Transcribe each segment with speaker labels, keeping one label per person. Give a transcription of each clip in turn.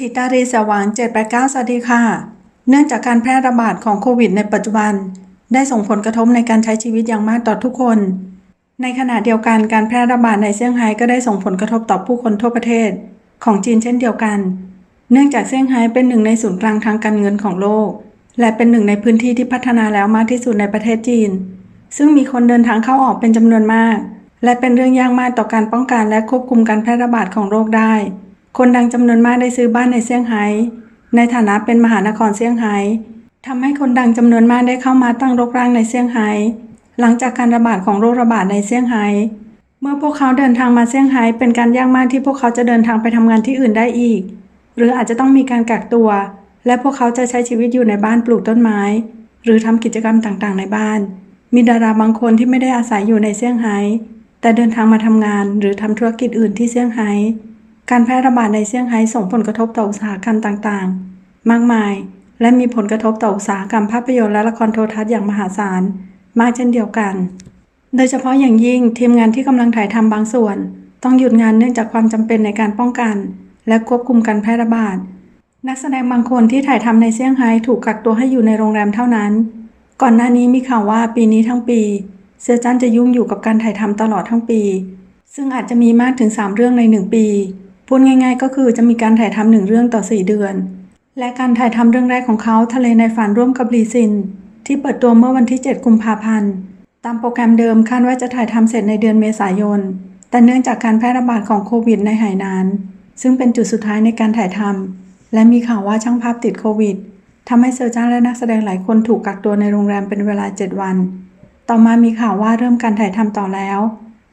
Speaker 1: ทิตารีสว่าง789สวัสดีค่ะ เนื่องจากการแพร่ระบาดของโควิดในปัจจุบัน ได้ส่งผลกระทบในการใช้ชีวิตอย่างมากต่อทุกคน ในขณะเดียวกันการแพร่ระบาดในเซี่ยงไฮ้ก็ได้ส่งผลกระทบต่อผู้คนทั่วประเทศ ของจีนเช่นเดียวกัน เนื่องจากเซี่ยงไฮ้เป็นหนึ่งในศูนย์กลางทางการเงินของโลก และเป็นหนึ่งในพื้นที่ที่พัฒนาแล้วมากที่สุดในประเทศจีน ซึ่งมีคนเดินทางเข้าออกเป็นจำนวนมาก และเป็นเรื่องยากมากต่อการป้องกันและควบคุมการแพร่ระบาดของโรคได้ คนดังจำนวนมากได้ซื้อบ้านในเซี่ยงไฮ้ในฐานะเป็นมหานครเซี่ยงไฮ้ทำให้คนดังจำนวนมากได้เข้ามาตั้งรกรากในเซี่ยงไฮ้หลังจากการระบาดของโรคระบาดในเซี่ยงไฮ้เมื่อพวกเขาเดินทางมาเซี่ยงไฮ้เป็นการยากมากที่พวกเขาจะเดินทางไปทำงานที่อื่นได้อีก หรืออาจจะต้องมีการกักตัว และพวกเขาจะใช้ชีวิตอยู่ในบ้านปลูกต้นไม้ หรือทำกิจกรรมต่างๆ ในบ้าน มีดาราบางคนที่ไม่ได้อาศัยอยู่ในเซี่ยงไฮ้แต่เดินทางมาทำงานหรือทำธุรกิจอื่นที่เซี่ยงไฮ้ การแพร่ระบาดในเซี่ยงไฮ้ส่งผลกระทบต่ออุตสาหกรรมต่างๆ มากมาย และมีผลกระทบต่ออุตสาหกรรมภาพยนตร์และละครโทรทัศน์อย่างมหาศาล มากเช่นเดียวกัน โดยเฉพาะอย่างยิ่งทีมงานที่กำลังถ่ายทำบางส่วน ต้องหยุดงานเนื่องจากความจำเป็นในการป้องกัน และควบคุมการแพร่ระบาด นักแสดงบางคนที่ถ่ายทำในเซี่ยงไฮ้ถูกกักตัวให้อยู่ในโรงแรมเท่านั้น ก่อนหน้านี้มีข่าวว่าปีนี้ทั้งปีเซียจันจะยุ่งอยู่กับการถ่ายทำตลอดทั้งปี ซึ่งอาจจะมีมากถึง 3 เรื่องใน 1 ปี พูดง่าย ๆ ก็คือจะมีการถ่ายทำหนึ่งเรื่องต่อ 4 เดือน และการถ่ายทำเรื่องแรกของเขาทะเลในฝันร่วมกับลีซิน ที่เปิดตัวเมื่อวันที่ 7 กุมภาพันธ์ ตามโปรแกรมเดิมคาดว่าจะถ่ายทำเสร็จในเดือนเมษายน แต่เนื่องจากการแพร่ระบาดของโควิดในไหหนาน ซึ่งเป็นจุดสุดท้ายในการถ่ายทำและมีข่าวว่าช่างภาพติดโควิดทำให้เซอร์จ้าและนักแสดงหลายคนถูกกักตัวในโรงแรมเป็นเวลา 7 วัน ต่อมามีข่าวว่าเริ่มการถ่ายทำต่อแล้ว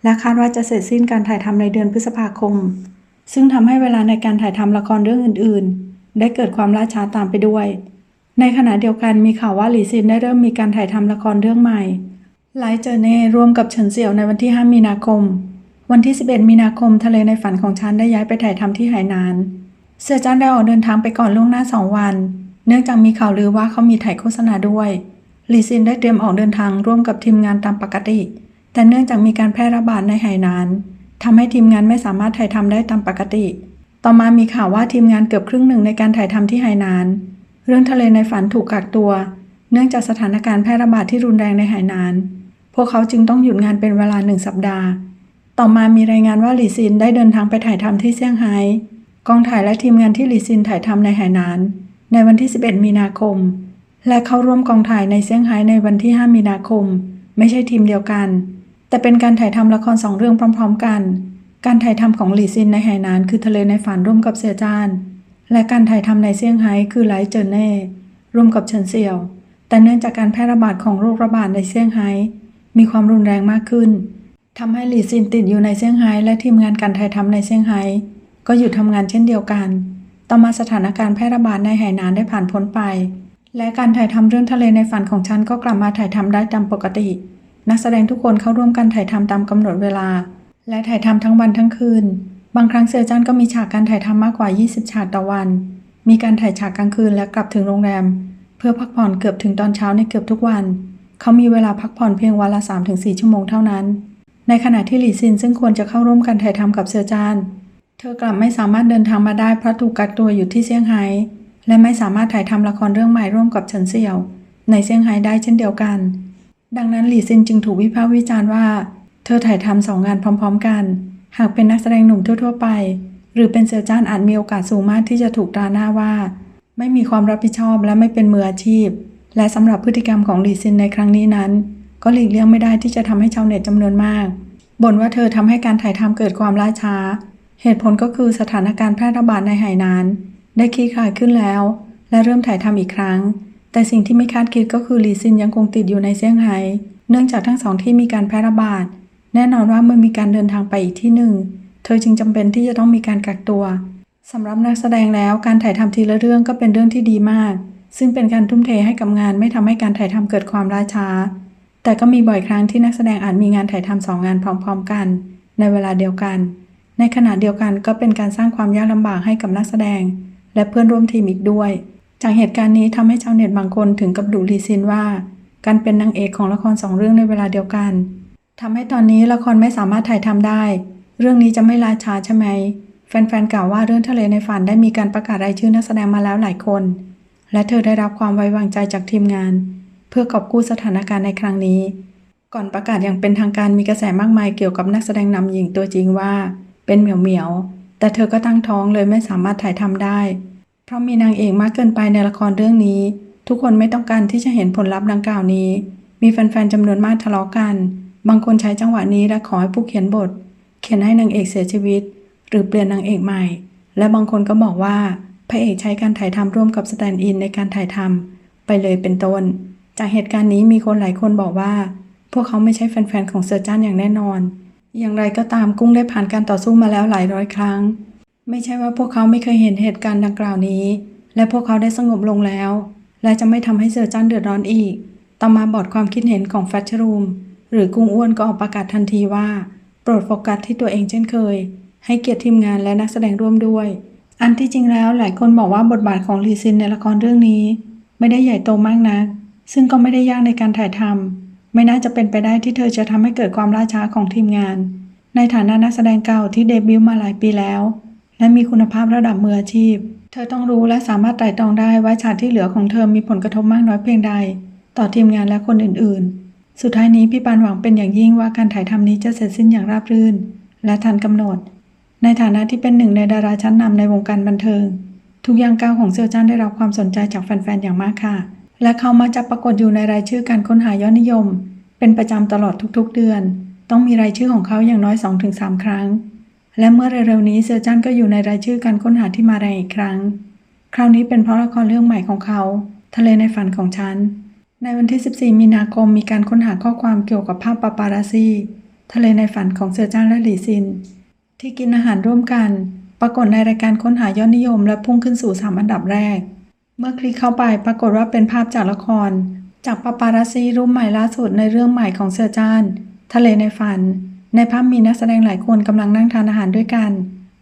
Speaker 1: และคาดว่าจะเสร็จสิ้นการถ่ายทำในเดือนพฤษภาคม ซึ่งทำให้เวลาในการถ่ายทำละครเรื่องอื่นๆ ได้เกิดความล่าช้าตามไปด้วย ในขณะเดียวกันมีข่าวว่าหลี่ซินได้เริ่มมีการถ่ายทำละครเรื่องใหม่ไลเจอเน่ร่วมกับเฉินเสี่ยวในวันที่ 5 มีนาคม วันที่ 11 มีนาคมทะเลในฝันของฉันได้ย้ายไปถ่ายทำที่ไหหนาน เสี่ยจ้านได้ออกเดินทางไปก่อนล่วงหน้าสองวัน เนื่องจากมีข่าวลือว่าเขามีถ่ายโฆษณาด้วยหลี่ซินได้เตรียมออกเดินทางร่วมกับทีมงานตามปกติ แต่เนื่องจากมีการแพร่ระบาดในไหหนาน ทำให้ทีมงานไม่สามารถถ่ายทำได้ตามปกติ ต่อมามีข่าวว่าทีมงานเกือบครึ่งหนึ่งในการถ่ายทำที่ไหหนาน เรื่องทะเลในฝันถูกกักตัว เนื่องจากสถานการณ์แพร่ระบาดที่รุนแรงในไหหนาน พวกเขาจึงต้องหยุดงานเป็นเวลาหนึ่งสัปดาห์ ต่อมามีรายงานว่าหลี่ซินได้เดินทางไปถ่ายทำที่เซี่ยงไฮ้กองถ่ายและทีมงานที่หลี่ซินถ่ายทำในไหหนาน ในวันที่ 11 มีนาคม และเข้าร่วมกองถ่ายในเซี่ยงไฮ้ในวันที่ 5 มีนาคม ไม่ใช่ทีมเดียวกัน แต่เป็นการถ่ายทำละครสองเรื่องพร้อม ๆ กัน การถ่ายทำของหลี่ซินในไหหนานคือทะเลในฝันร่วมกับเซียจาน และการถ่ายทำในเซี่ยงไฮ้คือไลท์เจอเน่ร่วมกับเฉินเซียว แต่เนื่องจากการแพร่ระบาดของโรคระบาดในเซี่ยงไฮ้มีความรุนแรงมากขึ้นทำให้หลี่ซินติดอยู่ในเซี่ยงไฮ้และทีมงานการถ่ายทำในเซี่ยงไฮ้ก็หยุดทำงานเช่นเดียวกัน ต่อมาสถานการณ์แพร่ระบาดในไหหนานได้ผ่านพ้นไป และการถ่ายทำเรื่องทะเลในฝันของฉันก็กลับมาถ่ายทำได้ตามปกติ นักแสดงทุกคนเข้าร่วมกันถ่ายทำตามกำหนดเวลา และถ่ายทำทั้งวันทั้งคืน บางครั้งเซอร์จันก็มีฉากการถ่ายทำมากกว่า 20 ฉากต่อวัน มีการถ่ายฉากกลางคืนและกลับถึงโรงแรม เพื่อพักผ่อนเกือบถึงตอนเช้าในเกือบทุกวัน เขามีเวลาพักผ่อนเพียงวันละ 3-4 ชั่วโมงเท่านั้น ในขณะที่หลี่ซินซึ่งควรจะเข้าร่วมกันถ่ายทำกับเซอร์จานเธอกลับไม่สามารถเดินทางมาได้เพราะถูกกักตัวอยู่ที่เซี่ยงไฮ้และไม่สามารถถ่ายทำละครเรื่องใหม่ร่วมกับเฉินเซี่ยว ในเซี่ยงไฮ้ได้เช่นเดียวกัน ดังนั้นหลี่ซินจึงถูกวิพากษ์วิจารณ์ว่า เธอถ่ายทำสองงานพร้อม ๆ กัน หากเป็นนักแสดงหนุ่มทั่ว ๆ ไป หรือเป็นเซอร์จานอาจมีโอกาสสูงมากที่จะถูกตราหน้าว่า ไม่มีความรับผิดชอบและไม่เป็นมืออาชีพ และสำหรับพฤติกรรมของหลี่ซินในครั้งนี้นั้น ก็หลีกเลี่ยงไม่ได้ที่จะทำให้ชาวเน็ตจำนวนมากบ่นว่าเธอทำให้การถ่ายทำเกิดความล่าช้า เหตุผลก็คือสถานการณ์แพร่ระบาดในไหหนาน ได้คลี่คลายขึ้นแล้ว และเริ่มถ่ายทำอีกครั้ง แต่สิ่งที่ไม่คาดคิดก็คือหลีซินยังคงติดอยู่ในเซี่ยงไฮ้เนื่องจากทั้งสองที่มีการแพร่ระบาด แน่นอนว่าเมื่อมีการเดินทางไปอีกที่หนึ่ง เธอจึงจำเป็นที่จะต้องมีการกักตัวสำหรับนักแสดงแล้วการถ่ายทำทีละเรื่องก็เป็นเรื่องที่ดีมาก ซึ่งเป็นการทุ่มเทให้กับงานไม่ทำให้การถ่ายทำเกิดความล่าช้า แต่ก็มีบ่อยครั้งที่นักแสดงอาจมีงานถ่ายทำสองงานพร้อม ๆ กัน ในเวลาเดียวกัน ในขณะเดียวกันก็เป็นการสร้างความยากลำบากให้กับนักแสดง และเพื่อนร่วมทีมอีกด้วย จากเหตุการณ์นี้ทำให้ชาวเน็ตบางคนถึงกับดุลีซินว่า การเป็นนางเอกของละครสองเรื่องในเวลาเดียวกันทำให้ตอนนี้ละครไม่สามารถถ่ายทำได้ เรื่องนี้จะไม่ลาช้าใช่ไหม แฟนๆกล่าวว่าเรื่องทะเลในฝันได้มีการประกาศรายชื่อนักแสดงมาแล้วหลายคน และเธอได้รับความไว้วางใจจากทีมงาน เพื่อกอบกู้สถานการณ์ในครั้งนี้ ก่อนประกาศอย่างเป็นทางการมีกระแสมากมายเกี่ยวกับนักแสดงนำหญิงตัวจริงว่า เป็นเหมียวเหมียวๆแต่เธอก็ตั้งท้องเลยไม่สามารถถ่ายทำได้ เพราะมีนางเอกมากเกินไปในละครเรื่องนี้ ทุกคนไม่ต้องการที่จะเห็นผลลัพธ์ดังกล่าวนี้ มีแฟนๆจำนวนมากทะเลาะกัน บางคนใช้จังหวะนี้และขอให้ผู้เขียนบท เขียนให้นางเอกเสียชีวิต หรือเปลี่ยนนางเอกใหม่ และบางคนก็บอกว่าพระเอกใช้การถ่ายทำร่วมกับสแตนด์อินในการถ่ายทำไปเลยเป็นต้น จากเหตุการณ์นี้มีคนหลายคนบอกว่า พวกเขาไม่ใช่แฟนๆของเซอร์จันอย่างแน่นอน อย่างไรก็ตามกุ้งได้ผ่านการต่อสู้มาแล้วหลายร้อยครั้ง ไม่ใช่ว่าพวกเขาไม่เคยเห็นเหตุการณ์ดังกล่าวนี้ และพวกเขาได้สงบลงแล้ว และจะไม่ทำให้เซอร์จันเดือดร้อนอีก ต่อมาบอร์ดความคิดเห็นของแฟชรูม หรือกุ้งอ้วนก็ออกประกาศทันทีว่า โปรดโฟกัสที่ตัวเองเช่นเคย ให้เกียรติทีมงานและนักแสดงร่วมด้วย อันที่จริงแล้วหลายคนบอกว่าบทบาทของลีซินในละครเรื่องนี้ ไม่ได้ใหญ่โตมากนัก ซึ่งก็ไม่ได้ยากในการถ่ายทำไม่น่าจะเป็นไปได้ที่เธอจะทำให้เกิดความล่าช้าของทีมงาน ในฐานะนักแสดงเก่าที่เดบิวต์มาหลายปีแล้ว และมีคุณภาพระดับมืออาชีพ เธอต้องรู้และสามารถไตร่ตรองได้ว่าฉากที่เหลือของเธอมีผลกระทบมากน้อยเพียงใด ต่อทีมงานและคนอื่น ๆ สุดท้ายนี้พี่ปานหวังเป็นอย่างยิ่งว่าการถ่ายทำนี้จะเสร็จสิ้นอย่างราบรื่น และทันกำหนด ในฐานะที่เป็นหนึ่งในดาราชั้นนำในวงการบันเทิง ทุกอย่างก้าวของเซียวจ้านได้รับความสนใจจากแฟน ๆ อย่างมากค่ะ และเขามาจะปรากฏอยู่ในรายชื่อการค้นหายอดนิยม เป็นประจำตลอดทุก ๆ เดือน ต้องมีรายชื่อของเขาอย่างน้อย 2-3 ครั้ง และเมื่อเร็วๆนี้เซียวจ้านก็อยู่ในรายชื่อการค้นหาที่มาแรงอีกครั้ง คราวนี้เป็นเพราะละครเรื่องใหม่ของเขา ทะเลในฝันของฉัน ในวันที่ 14 มีนาคมมีการค้นหาข้อความเกี่ยวกับภาพปาปาราซีทะเลในฝันของเซียวจ้านและหลีซิน ที่กินอาหารร่วมกัน ปรากฏในรายการค้นหายอดนิยม และพุ่งขึ้นสู่3อันดับแรก เมื่อคลิกเข้าไปปรากฏว่าเป็นภาพจากละคร จากปาปาราซีรูปใหม่ล่าสุดในเรื่องใหม่ของเสือจานทะเลในฝัน ในภาพมีนักแสดงหลายคนกำลังนั่งทานอาหารด้วยกัน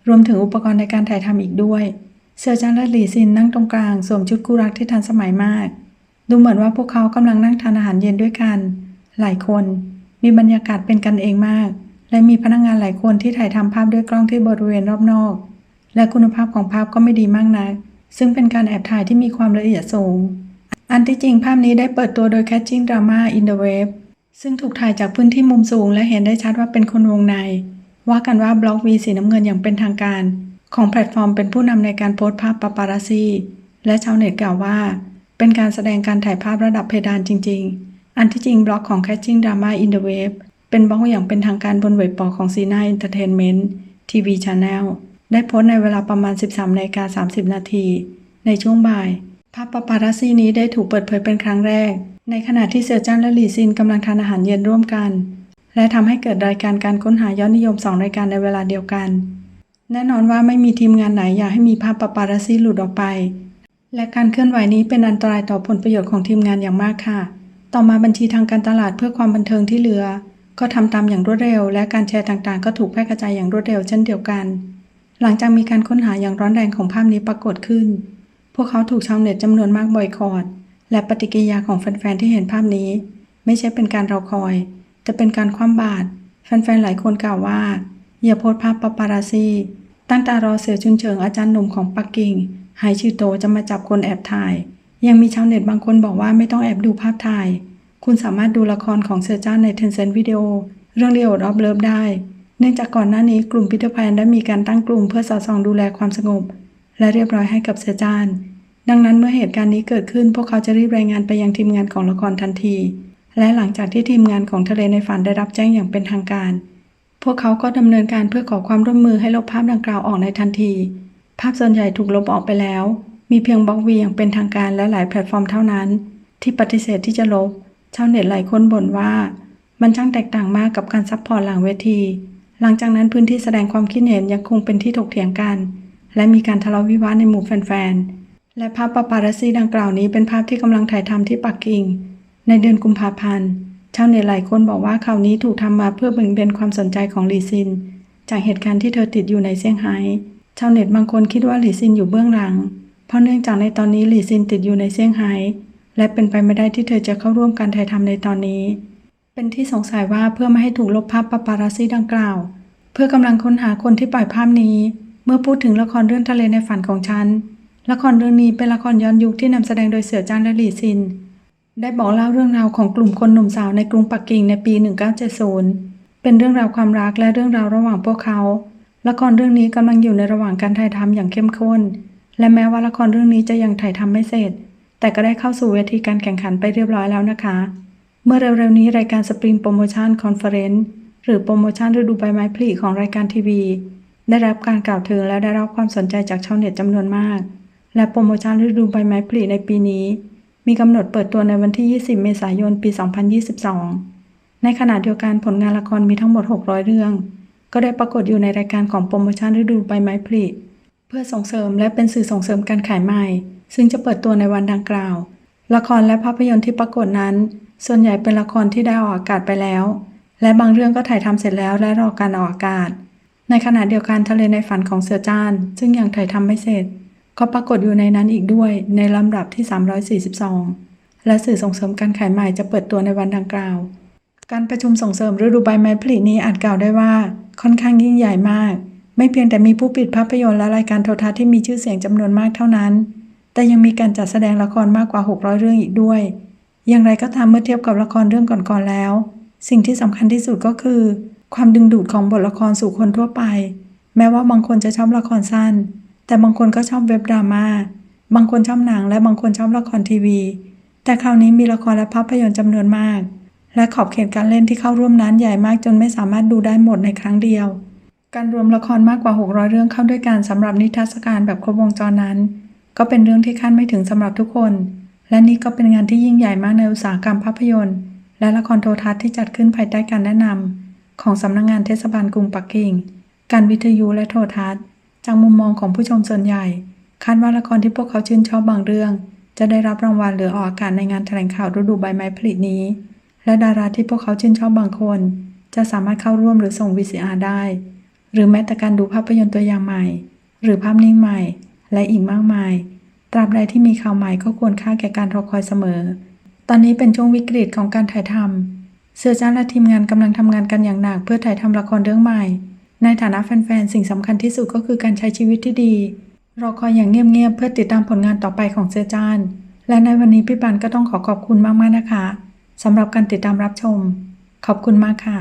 Speaker 1: รวมถึงอุปกรณ์ในการถ่ายทำอีกด้วยเสือจานและหลีซินนั่งตรงกลางสวมชุดคู่รักที่ทันสมัยมาก ดูเหมือนว่าพวกเขากำลังนั่งทานอาหารเย็นด้วยกัน หลายคนมีบรรยากาศเป็นกันเองมาก และมีพนักงานหลายคนที่ถ่ายทำภาพด้วยกล้องที่บริเวณรอบนอก และคุณภาพของภาพก็ไม่ดีมากนัก ซึ่งเป็นการแอบถ่ายที่มีความละเอียดสูง อันที่จริงภาพนี้ได้เปิดตัวโดย Catching Drama in the Web ซึ่งถูกถ่ายจากพื้นที่มุมสูงและเห็นได้ชัดว่าเป็นคนวงใน ว่ากันว่าบล็อกวีสีน้ำเงินอย่างเป็นทางการ ของแพลตฟอร์มเป็นผู้นำในการโพสต์ภาพปาปาราซีและชาวเน็ตกล่าวว่า เป็นการแสดงการถ่ายภาพระดับเพดานจริง ๆ อันที่จริงบล็อกของ Catching Drama in the Web เป็นบล็อกอย่างเป็นทางการบนเว็บปอของ c ีน่า Entertainment TV Channel ได้โพสต์ในเวลาประมาณ 13นาฬิกา30 นาที ในช่วงบ่าย ภาพปาปาราซีนี้ได้ถูกเปิดเผยเป็นครั้งแรก ในขณะที่เซียวจ้านและหลี่ซินกำลังทานอาหารเย็นร่วมกัน และทำให้เกิดรายการการค้นหายอดนิยม2รายการในเวลาเดียวกัน แน่นอนว่าไม่มีทีมงานไหนอยากให้มีภาพปาปาราซีหลุดออกไป และการเคลื่อนไหวนี้เป็นอันตรายต่อผลประโยชน์ของทีมงานอย่างมากค่ะ ต่อมาบัญชีทางการตลาดเพื่อความบันเทิงที่เหลือ ก็ทำตามอย่างรวดเร็ว และการแชร์ต่างๆ ก็ถูกแพร่กระจายอย่างรวดเร็วเช่นเดียวกัน หลังจากมีการค้นหาอย่างร้อนแรงของภาพนี้ปรากฏขึ้น พวกเขาถูกชาวเน็ตจำนวนมากบอยคอรด และปฏิกิริยาของแฟนๆที่เห็นภาพนี้ ไม่ใช่เป็นการรอคอย แต่เป็นการคว่ำบาตรแฟนๆหลายคนกล่าวว่า อย่าโพสภาพปาปาราซีตั้งตารอเสือชุนเฉิงอาจารย์หนุ่มของปักกิ่งไฮชื่อโตจะมาจับคนแอบถ่าย ยังมีชาวเน็ตบางคนบอกว่าไม่ต้องแอบดูภาพถ่าย คุณสามารถดูละครของเซอร์จ้าใน Tencent Video เรื่องเรียวรอบเลิฟได้ เนื่องจากก่อนหน้านี้กลุ่มพิทแพนได้มีการตั้งกลุ่มเพื่อสอดส่องดูแลความสงบ และเรียบร้อยให้กับเซอร์จาน ดังนั้นเมื่อเหตุการณ์นี้เกิดขึ้น พวกเขาจะรีบรายงานไปยังทีมงานของละครทันที และหลังจากที่ทีมงานของทะเลในฝันได้รับแจ้งอย่างเป็นทางการ พวกเขาก็ดำเนินการเพื่อขอความร่วมมือให้ลบภาพดังกล่าวออกในทันที ภาพส่วนใหญ่ถูกลบออกไปแล้ว มีเพียงบล็อกวีอย่างเป็นทางการและหลายแพลตฟอร์มเท่านั้น ที่ปฏิเสธที่จะลบชาวเน็ตหลายคนบ่นว่า มันช่างแตกต่างมากกับการซัพพอร์ตหลังเวที หลังจากนั้นพื้นที่แสดงความคิดเห็นยังคงเป็นที่ถกเถียงกัน และมีการทะเลาะวิวาทในหมู่แฟนๆ และภาพปาปาราซีดังกล่าวนี้เป็นภาพที่กำลังถ่ายทำที่ปักกิ่ง ในเดือนกุมภาพันธ์ชาวเน็ตหลายคนบอกว่าข่าวนี้ถูกทำมาเพื่อเบ่งเบนความสนใจของหลีซิน จากเหตุการณ์ที่เธอติดอยู่ในเซี่ยงไฮ้ชาวเน็ตบางคนคิดว่าหลีซินอยู่เบื้องหลัง เพราะเนื่องจากในตอนนี้หลีซินติดอยู่ในเซี่ยงไฮ้และเป็นไปไม่ได้ที่เธอจะเข้าร่วมการถ่ายทำในตอนนี้ เป็นที่สงสัยว่าเพื่อไม่ให้ถูกลบภาพปาปาราซีดังกล่าว เพื่อกำลังค้นหาคนที่ปล่อยภาพนี้ เมื่อพูดถึงละครเรื่องทะเลในฝันของฉัน ละครเรื่องนี้เป็นละครย้อนยุคที่นำแสดงโดยเสือจานและหลี่ซิน ได้บอกเล่าเรื่องราวของกลุ่มคนหนุ่มสาวในกรุงปักกิ่งในปี 1970 เป็นเรื่องราวความรักและเรื่องราวระหว่างพวกเขา ละครเรื่องนี้กำลังอยู่ในระหว่างการถ่ายทำอย่างเข้มข้น และแม้ว่าละครเรื่องนี้จะยังถ่ายทำไม่เสร็จ แต่ก็ได้เข้าสู่เวทีการแข่งขันไปเรียบร้อยแล้วนะคะ เมื่อเร็วๆนี้รายการสปริงโปรโมชั่นคอนเฟอเรนซ์หรือโปรโมชั่นฤดูใบไม้ผลิของรายการทีวี ได้รับการกล่าวถึงและได้รับความสนใจจากชาวเน็ตจำนวนมาก และโปรโมชั่นฤดูใบไม้ผลิในปีนี้ มีกำหนดเปิดตัวในวันที่ 20 เมษายน ปี 2022 ในขณะเดียวกันผลงานละครมีทั้งหมด 600 เรื่อง ก็ได้ปรากฏอยู่ในรายการของโปรโมชั่นฤดูใบไม้ผลิเพื่อส่งเสริมและเป็นสื่อส่งเสริมการขายใหม่ ซึ่งจะเปิดตัวในวันดังกล่าว ละครและภาพยนตร์ที่ปรากฏนั้น ส่วนใหญ่เป็นละครที่ได้ออกอากาศไปแล้ว และบางเรื่องก็ถ่ายทำเสร็จแล้วและรอการออกอากาศ ในขณะเดียวกันทะเลในฝันของเสือจานซึ่งยังถ่ายทำไม่เสร็จ ก็ปรากฏอยู่ในนั้นอีกด้วยในลำดับที่ 342 และสื่อส่งเสริมการขายใหม่จะเปิดตัวในวันดังกล่าว การประชุมส่งเสริมฤดูใบไม้ผลินี้อาจกล่าวได้ว่าค่อนข้างยิ่งใหญ่มาก ไม่เพียงแต่มีผู้ปิดภาพยนตร์และรายการโทรทัศน์ที่มีชื่อเสียงจำนวนมากเท่านั้น แต่ยังมีการจัดแสดงละครมากกว่า 600 เรื่องอีกด้วย อย่างไรก็ตามเมื่อเทียบกับละครเรื่องก่อนๆแล้ว สิ่งที่สำคัญที่สุดก็คือ ความดึงดูดของบทละครสู่คนทั่วไป แม้ว่าบางคนจะชอบละครสั้น แต่บางคนก็ชอบเว็บดราม่า บางคนชอบหนัง และบางคนชอบละครทีวี แต่คราวนี้มีละครและภาพยนตร์จำนวนมาก และขอบเขตการเล่นที่เข้าร่วมนั้นใหญ่มากจนไม่สามารถดูได้หมดในครั้งเดียว การรวมละครมากกว่า 600 เรื่องเข้าด้วยกันสำหรับนิทรรศการแบบครบวงจรนั้น ก็เป็นเรื่องที่คาดไม่ถึงสำหรับทุกคน และนี่ก็เป็นงานที่ยิ่งใหญ่มากในอุตสาหกรรมภาพยนตร์ และละครโทรทัศน์ที่จัดขึ้นภายใต้การแนะนำของสำนักงงานเทศบาลกรุงปักกิ่ง การวิทยุและโทรทัศน์ จากมุมมองของผู้ชมส่วนใหญ่ คาดว่าละครที่พวกเขาชื่นชอบบางเรื่อง จะได้รับรางวัลหรือออกอากาศในงานแถลงข่าวฤดูใบไม้ผลินี้ และดาราที่พวกเขาชื่นชอบบางคน จะสามารถเข้าร่วมหรือส่ง VCR ได้ หรือแม้แต่การดูภาพยนตร์ตัวอย่างใหม่ หรือภาพนิ่งใหม่ และอีกมากมาย ตราบใดที่มีข่าวใหม่ก็ควรค่าแก่การรอคอยเสมอ ตอนนี้เป็นช่วงวิกฤตของการถ่ายทำเสือจ้าและทีมงานกำลังทำงานกันอย่างหนักเพื่อถ่ายทำละครเรื่องใหม่ ในฐานะแฟนๆ สิ่งสำคัญที่สุดก็คือการใช้ชีวิตที่ดี รอคอยอย่างเงียบๆ เพื่อติดตามผลงานต่อไปของเซจาน และในวันนี้พี่ปันก็ต้องขอขอบคุณมากๆนะคะสำหรับการติดตามรับชม ขอบคุณมากค่ะ